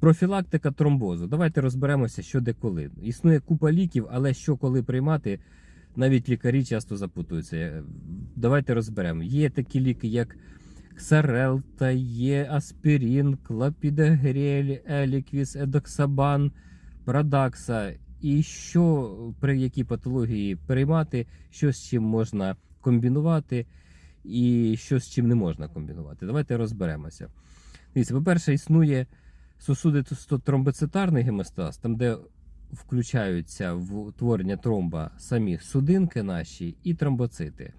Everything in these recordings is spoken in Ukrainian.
Профілактика тромбозу. Давайте розберемося, що де коли. Існує купа ліків, але що коли приймати, навіть лікарі часто запутуються. Е, Давайте розберемо. Є такі ліки, як Ксарелта, є аспірин, клопідогрель, еліквіс, едоксабан, Прадакса. І що при якій патології приймати, що з чим можна комбінувати, і що з чим не можна комбінувати. Давайте розберемося. Дивіться, по-перше, існує сосудисто-тромбоцитарний гемостаз, там, де включаються в утворення тромба самі судинки наші і тромбоцити.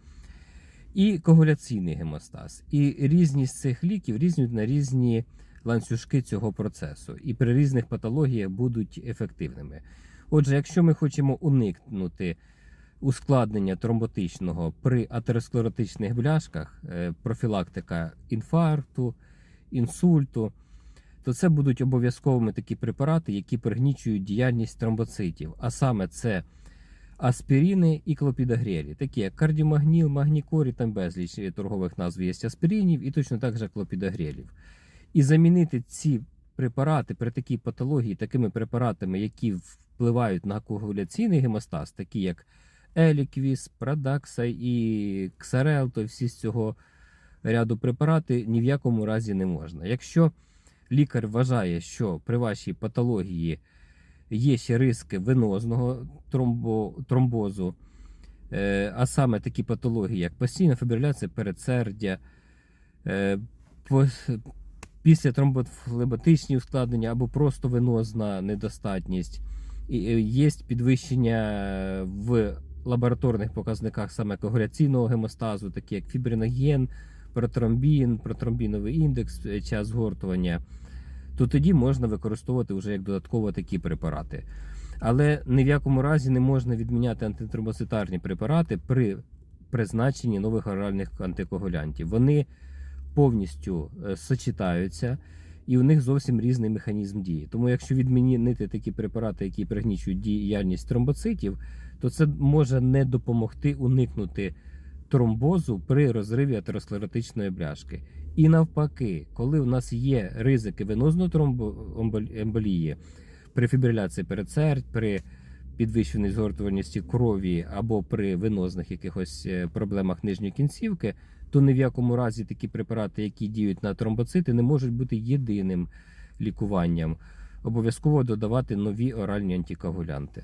І коагуляційний гемостаз. І різність цих ліків різнюють на різні ланцюжки цього процесу. І при різних патологіях будуть ефективними. Отже, якщо ми хочемо уникнути ускладнення тромботичного при атеросклеротичних бляшках, е, профілактика інфаркту, інсульту, то це будуть обов'язковими такі препарати, які пригнічують діяльність тромбоцитів. А саме це аспірини і клопідогрелі, такі як кардіомагніл, магнікорі, там безліч торгових назв є аспіринів і точно так же клопідогрелів. І замінити ці препарати при такій патології такими препаратами, які впливають на коагуляційний гемостаз, такі як Еліквіс, Прадакса і Ксарел, то всі з цього ряду препарати ні в якому разі не можна. Якщо лікар вважає, що при вашій патології є ще риски венозного тромбо, тромбозу, е, а саме такі патології, як постійна фібриляція передсердя, е, після тромбофлеботичні ускладнення або просто венозна недостатність, е, є підвищення в лабораторних показниках саме коагуляційного гемостазу, такі як фібриноген, протромбін, протромбіновий індекс, е, час згортування, то тоді можна використовувати вже як додатково такі препарати. Але ні в якому разі не можна відміняти антитромбоцитарні препарати при призначенні нових оральних антикоагулянтів. Вони повністю е, сочетаються, і у них зовсім різний механізм дії. Тому, якщо відмінити такі препарати, які пригнічують діяльність тромбоцитів, то це може не допомогти уникнути тромбозу при розриві атеросклеротичної бляшки. І навпаки, коли у нас є ризики венозної тромбоемболії при фібриляції передсердь, при підвищеній згортувальності крові або при венозних якихось е, проблемах нижньої кінцівки, то ні в якому разі такі препарати, які діють на тромбоцити, не можуть бути єдиним лікуванням. Обов'язково додавати нові оральні антикоагулянти.